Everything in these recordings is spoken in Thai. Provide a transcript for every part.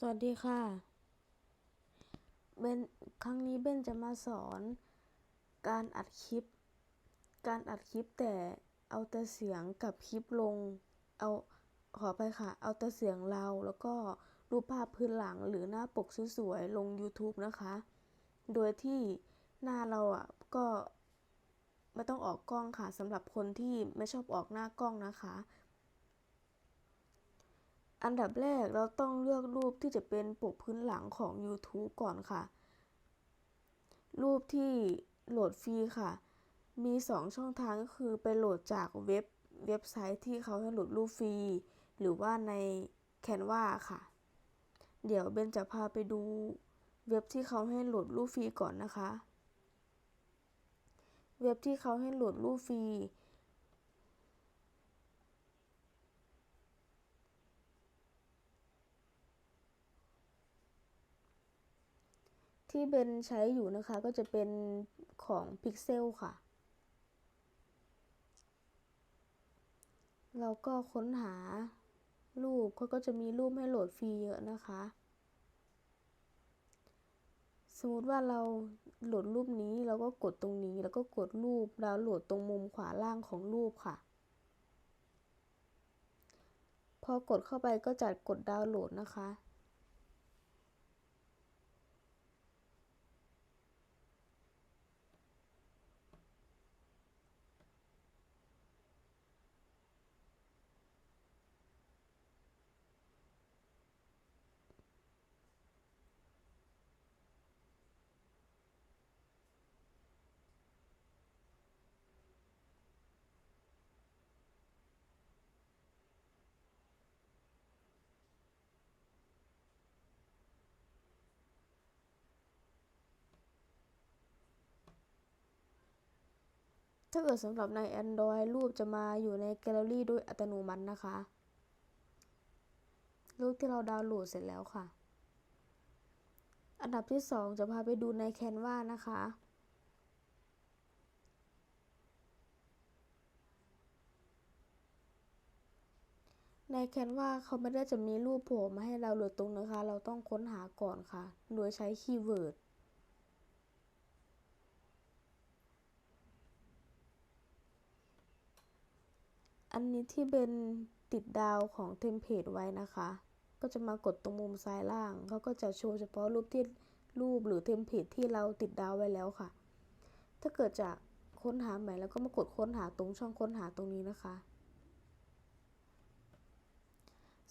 สวัสดีค่ะ เบน ครั้งนี้เบนจะมาสอนการอัดคลิป การอัดคลิปแต่เอาแต่เสียงกับคลิปลง เอาขอไปค่ะ เอาแต่เสียงเราแล้วก็รูปภาพพื้นหลังหรือหน้าปกสวยๆลง YouTube นะคะ โดยที่หน้าเราอะก็ไม่ต้องออกกล้องค่ะสำหรับคนที่ไม่ชอบออกหน้ากล้องนะคะ อันดับแรกเราต้องเลือกรูปที่จะเป็นปกพื้นหลังของ YouTube ก่อนค่ะ รูปที่โหลดฟรีค่ะ มี 2 ช่องทางก็คือไปโหลดจากเว็บเว็บไซต์ที่เขาให้โหลดรูปฟรี หรือว่าใน Canva ค่ะ เดี๋ยวเบนจะพาไปดูเว็บที่เขาให้โหลดรูปฟรีก่อนนะคะ เว็บที่เขาให้โหลดรูปฟรี ที่เบนใช้อยู่นะคะก็จะเป็นของ Pixel ค่ะ เราก็ค้นหารูปเขาก็จะมีรูปให้โหลดฟรีเยอะนะคะ สมมติว่าเราโหลดรูปนี้เราก็กดตรงนี้ แล้วก็กดรูปดาวน์โหลดตรงมุมขวาล่างของรูปค่ะ พอกดเข้าไปก็จะกดดาวน์โหลดนะคะ ถ้าเกิดสำหรับใน Android รูปจะมาอยู่ในแกลเลอรี่โดยอัตโนมัตินะคะ รูปที่เราดาวน์โหลดเสร็จแล้วค่ะ อันดับที่ 2 จะพาไปดูใน Canva นะคะใน Canva เขาไม่ได้จะมีรูปโผล่มาให้เราโหลดตรงนะคะ เราต้องค้นหาก่อนค่ะ โดยใช้คีย์เวิร์ด อันนี้ที่เป็นติดดาวของเทมเพลตไว้นะคะ ก็จะมากดตรงมุมซ้ายล่างเขาก็จะโชว์เฉพาะรูปที่รูปหรือเทมเพลตที่เราติดดาวไว้แล้วค่ะ ถ้าเกิดจะค้นหาใหม่แล้วก็มากดค้นหาตรงช่องค้นหาตรงนี้นะคะ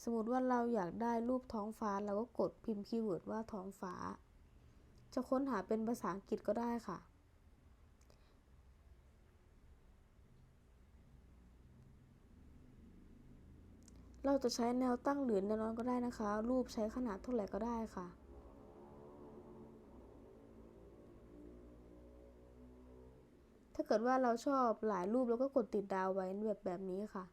สมมติว่าเราอยากได้รูปท้องฟ้าเราก็กดพิมพ์คีย์เวิร์ดว่าท้องฟ้า จะค้นหาเป็นภาษาอังกฤษก็ได้ค่ะ เราจะใช้แนวตั้งหรือแนวนอนก็ได้นะคะ รูปใช้ขนาดเท่าไหร่ก็ได้ค่ะถ้าเกิดว่าเราชอบหลายรูปแล้วก็กดติดดาวไว้แบบแบบนี้ค่ะ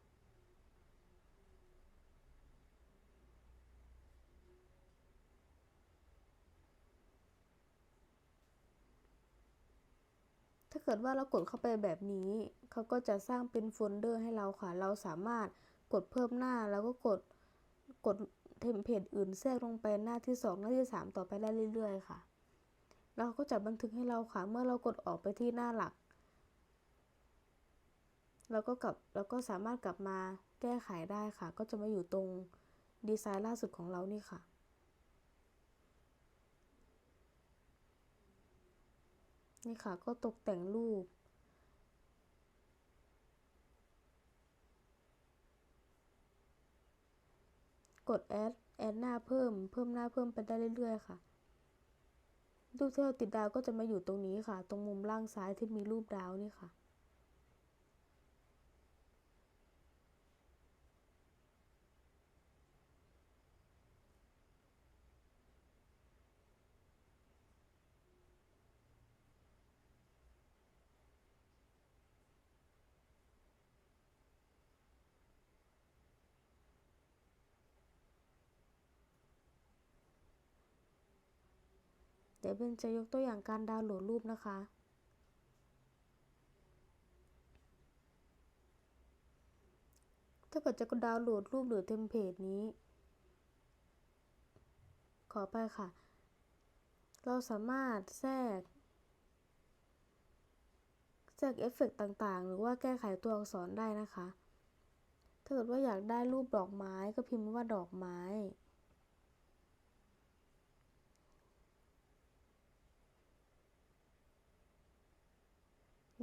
ถ้าเกิดว่าเรากดเข้าไปแบบนี้ เขาก็จะสร้างเป็นโฟลเดอร์ให้เราค่ะ เราสามารถ กดเพิ่มหน้าแล้วก็กดกดเทมเพลตอื่นแทรกลงไปหน้าที่ 2 หน้าที่ 3 ต่อไปได้เรื่อยๆค่ะแล้วเขาก็จะบันทึกให้เราค่ะ เมื่อเรากดออกไปที่หน้าหลัก เราก็กลับเราก็สามารถกลับมาแก้ไขได้ค่ะ ก็จะมาอยู่ตรงดีไซน์ล่าสุดของเรานี่ค่ะนี่ค่ะก็ตกแต่งรูป ดแอดแอดหน้าเพิ่ม เพิ่มหน้าเพิ่มไปได้เรื่อยๆค่ะ รูปที่เราติดดาวก็จะมาอยู่ตรงนี้ค่ะ ตรงมุมล่างซ้ายที่มีรูปดาวนี่ค่ะ เดี๋ยวเบนจะยกตัวอย่างการดาวน์โหลดรูปนะคะ ถ้าเกิดจะดาวน์โหลดรูปหรือเทมเพลตนี้ ขอไปค่ะ เราสามารถแทรก แทรกเอฟเฟกต์ต่างๆ หรือว่าแก้ไขตัวอักษรได้นะคะ ถ้าเกิดว่าอยากได้รูปดอกไม้ก็พิมพ์ว่าดอกไม้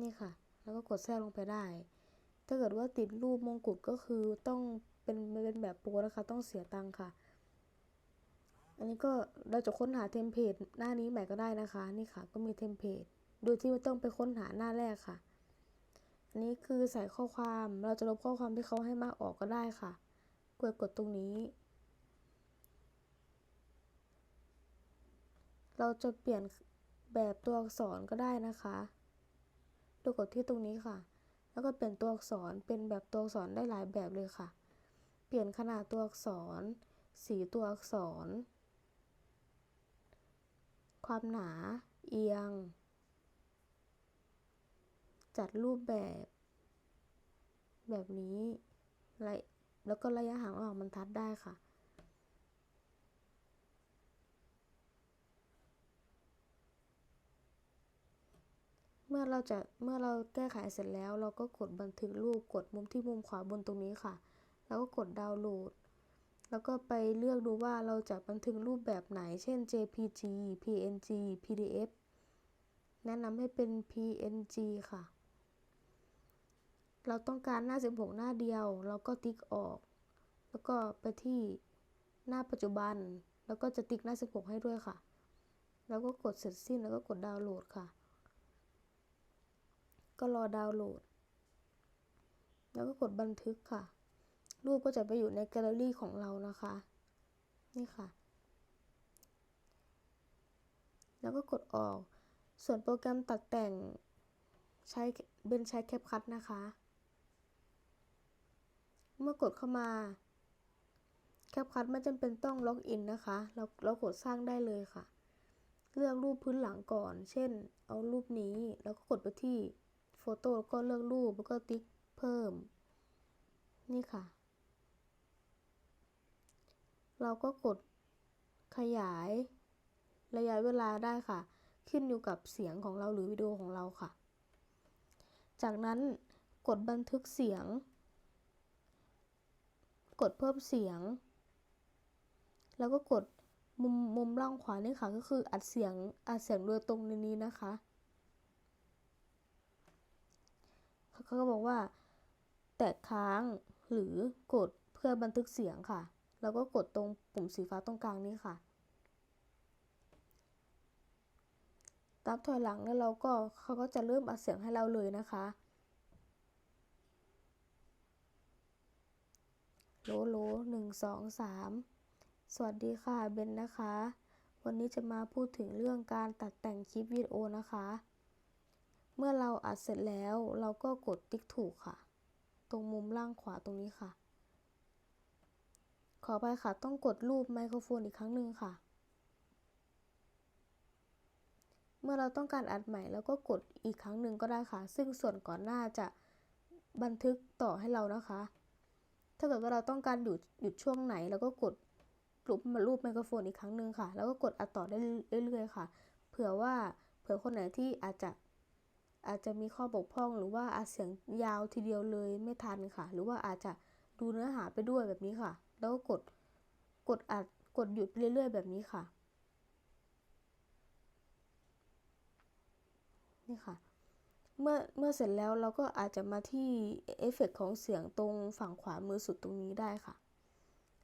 นี่ค่ะ แล้วก็กดแทรกลงไปได้ ถ้าเกิดว่าติดรูปมงกุฎก็คือต้องเป็นเป็นแบบโปรนะคะต้องเสียตังค่ะ อันนี้ก็เราจะค้นหาเทมเพลตหน้านี้ใหม่ก็ได้นะคะ นี่ค่ะ ก็มีเทมเพลตโดยที่ไม่ต้องไปค้นหาหน้าแรกค่ะ อันนี้คือใส่ข้อความเราจะลบข้อความที่เขาให้มากออกก็ได้ค่ะกดกดตรงนี้ เราจะเปลี่ยนแบบตัวอักษรก็ได้นะคะ โดยกดที่ตรงนี้ค่ะ แล้วก็เปลี่ยนตัวอักษรเป็นแบบตัวอักษรได้หลายแบบเลยค่ะ เปลี่ยนขนาดตัวอักษร สีตัวอักษร ความหนา เอียง จัดรูปแบบ แบบนี้และแล้วก็ระยะห่างระหว่างบรรทัดได้ค่ะ เมื่อเราจะเมื่อเราแก้ไขเสร็จแล้ว เราก็กดบันทึกรูปกดมุมที่มุมขวาบนตรงนี้ค่ะ แล้วก็กดดาวน์โหลด แล้วก็ไปเลือกดูว่าเราจะบันทึกรูปแบบไหน เช่น JPG PNG PDF แนะนำให้เป็น PNG ค่ะ เราต้องการหน้า 16 หน้าเดียว เราก็ติ๊กออก แล้วก็ไปที่หน้าปัจจุบัน แล้วก็จะติ๊กหน้า 16 ให้ด้วยค่ะ แล้วก็กดเสร็จสิ้นแล้วก็กดดาวน์โหลดค่ะ ก็รอดาวน์โหลด แล้วก็กดบันทึกค่ะ รูปก็จะไปอยู่ในแกลเลอรี่ของเรานะคะ นี่ค่ะ แล้วก็กดออก ส่วนโปรแกรมตัดแต่งใช้เบนใช้แคปคัทนะคะ เมื่อกดเข้ามาแคปคัทไม่จำเป็นต้องล็อกอินนะคะ เราเรากดสร้างได้เลยค่ะ เลือกรูปพื้นหลังก่อน เช่น เอารูปนี้ แล้วก็กดไปที่ โฟโต้แล้วก็เลือกรูปแล้วก็ติ๊กเพิ่ม นี่ค่ะ เราก็กดขยายระยะเวลาได้ค่ะ ขึ้นอยู่กับเสียงของเราหรือวิดีโอของเราค่ะ จากนั้นกดบันทึกเสียง กดเพิ่มเสียง แล้วก็กดมุมมุมล่างขวานี่ค่ะก็คืออัดเสียงอัดเสียงโดยตรงในนี้นะคะ เขาก็บอกว่า แตะค้างหรือกดเพื่อบันทึกเสียงค่ะ แล้วก็กดตรงปุ่มสีฟ้าตรงกลางนี้ค่ะนับถอยหลังแล้วเราก็เขาก็จะเริ่มอัดเสียงให้เราเลยนะคะโลโลหนึ่งสองสามสวัสดีค่ะเบนนะคะ วันนี้จะมาพูดถึงเรื่องการตัดแต่งคลิปวิดีโอนะคะ เมื่อเราอัดเสร็จแล้วเราก็กดติ๊กถูกค่ะ ตรงมุมล่างขวาตรงนี้ค่ะ ขอไปค่ะต้องกดรูปไมโครโฟนอีกครั้งหนึ่งค่ะ เมื่อเราต้องการอัดใหม่แล้วก็กดอีกครั้งหนึ่งก็ได้ค่ะ ซึ่งส่วนก่อนหน้าจะบันทึกต่อให้เรานะคะ ถ้าเกิดว่าเราต้องการหยุดหยุดช่วงไหนเราก็กดรูปรูปไมโครโฟนอีกครั้งหนึ่งค่ะ แล้วก็กดอัดต่อได้เรื่อยๆค่ะ เผื่อว่าเผื่อคนไหนที่อาจจะ อาจจะมีข้อบกพร่องหรือว่าอาจเสียงยาวทีเดียวเลยไม่ทันค่ะ หรือว่าอาจจะดูเนื้อหาไปด้วยแบบนี้ค่ะ แล้วก็กดกดอัดกดหยุดไปเรื่อยๆ แบบนี้ค่ะ นี่ค่ะ เมื่อเมื่อเสร็จแล้วเราก็อาจจะมาที่เอฟเฟกของเสียงตรงฝั่งขวามือสุดตรงนี้ได้ค่ะ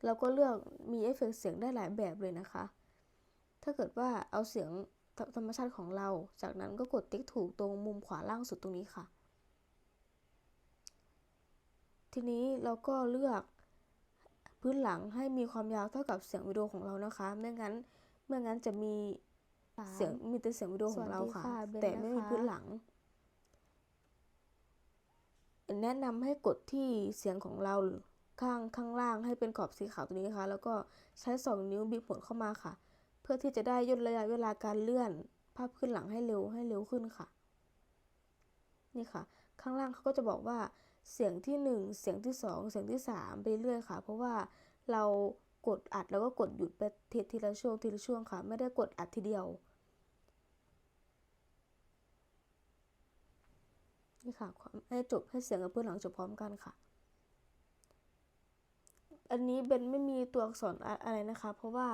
เราก็เลือกมีเอฟเฟกเสียงได้หลายแบบเลยนะคะ ถ้าเกิดว่าเอาเสียง ธรรมชาติของเรา จากนั้นก็กดติ๊กถูกตรงมุมขวาล่างสุดตรงนี้ค่ะ ทีนี้เราก็เลือกพื้นหลังให้มีความยาวเท่ากับเสียงวิดีโอของเรานะคะ ไม่งั้นไม่งั้นจะมีเสียงมีแต่เสียงวิดีโอของเราค่ะ แต่ไม่มีพื้นหลัง แนะนำให้กดที่เสียงของเราข้างข้างล่างให้เป็นขอบสีขาวตัวนี้นะคะ แล้วก็ใช้สองนิ้วบีบหมุนเข้ามาค่ะเพื่อที่จะได้ย่นระยะเวลาการเลื่อนภาพขึ้นหลังให้เร็วให้เร็วขึ้นค่ะ นี่ค่ะ ข้างล่างเขาก็จะบอกว่าเสียงที่ 1 เสียงที่ 2 เสียงที่ 3 ไปเรื่อยค่ะ เพราะว่าเรากดอัดแล้วก็กดหยุดไปทีทีละช่วงทีละช่วงค่ะ ไม่ได้กดอัดทีเดียว นี่ค่ะให้จบให้เสียงกับเพื่อนหลังจบพร้อมกันค่ะ อันนี้เบนไม่มีตัวอักษรอะไรนะคะ เพราะว่า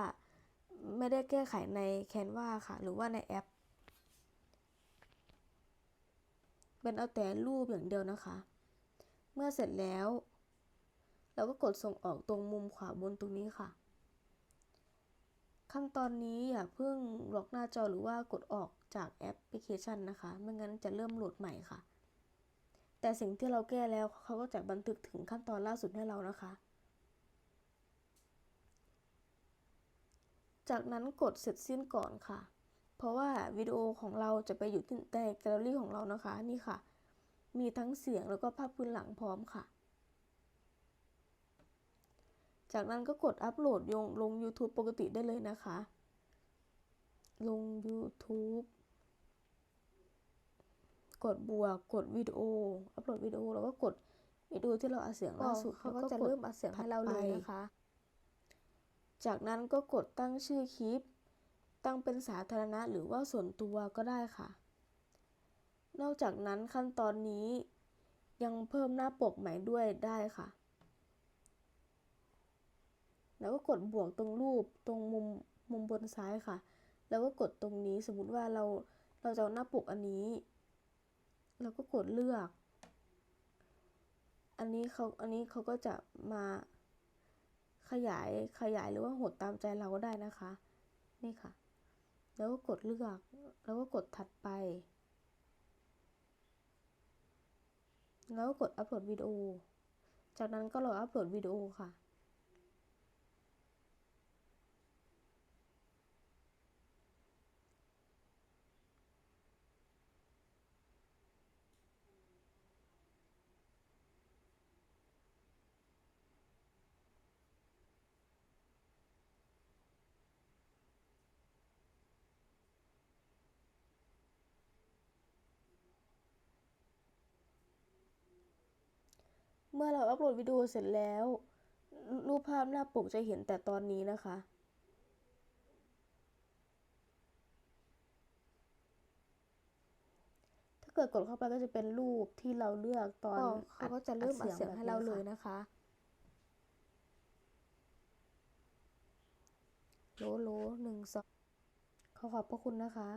ไม่ได้แก้ไขใน Canva ค่ะ หรือว่าในแอปเบนเอาแต่รูปอย่างเดียวนะคะ เมื่อเสร็จแล้ว เราก็กดส่งออกตรงมุมขวาบนตรงนี้ค่ะ ขั้นตอนนี้อย่าเพิ่งล็อกหน้าจอหรือว่ากดออกจากแอปพลิเคชันนะคะ ไม่งั้นจะเริ่มโหลดใหม่ค่ะ แต่สิ่งที่เราแก้แล้วเขาก็จะบันทึกถึงขั้นตอนล่าสุดให้เรานะคะ จากนั้นกดเสร็จสิ้นก่อนค่ะ เพราะว่าวิดีโอของเราจะไปอยู่ที่ในแกลเลอรี่ของเรานะคะนี่ค่ะ มีทั้งเสียงแล้วก็ภาพพื้นหลังพร้อมค่ะ จากนั้นก็กดอัปโหลดลงลง YouTube ปกติได้เลยนะคะ ลง YouTube กดบวกกดวิดีโอ อัปโหลดวิดีโอแล้วก็กดวิดีโอที่เราอัดเสียงล่าสุดเขาก็จะเริ่มอัดเสียงให้เราเลยนะคะ จากนั้นก็กดตั้งชื่อคลิป ตั้งเป็นสาธารณะหรือว่าส่วนตัวก็ได้ค่ะ นอกจากนั้นขั้นตอนนี้ยังเพิ่มหน้าปกใหม่ด้วยได้ค่ะ แล้วก็กดบวกตรงรูปตรงมุมมุมบนซ้ายค่ะ แล้วก็กดตรงนี้สมมติว่าเราเราจะเอาหน้าปกอันนี้ เราก็กดเลือก อันนี้เขาอันนี้เขาก็จะมา ขยายขยายหรือว่าหดตามใจเราก็ได้นะคะ นี่ค่ะ แล้วก็กดเลือกแล้วก็กดถัดไป แล้วก็กดอัปโหลดวิดีโอจากนั้นก็รออัปโหลดวิดีโอค่ะ เมื่อเราอัปโหลดวิดีโอเสร็จแล้ว รูปภาพหน้าปกจะเห็นแต่ตอนนี้นะคะ ถ้าเกิดกดเข้าไปก็จะเป็นรูปที่เราเลือกตอนเขาก็จะเริ่มอัดเสียงให้เราเลยนะคะโลโลหนึ่งสองขอขอบพระคุณนะคะ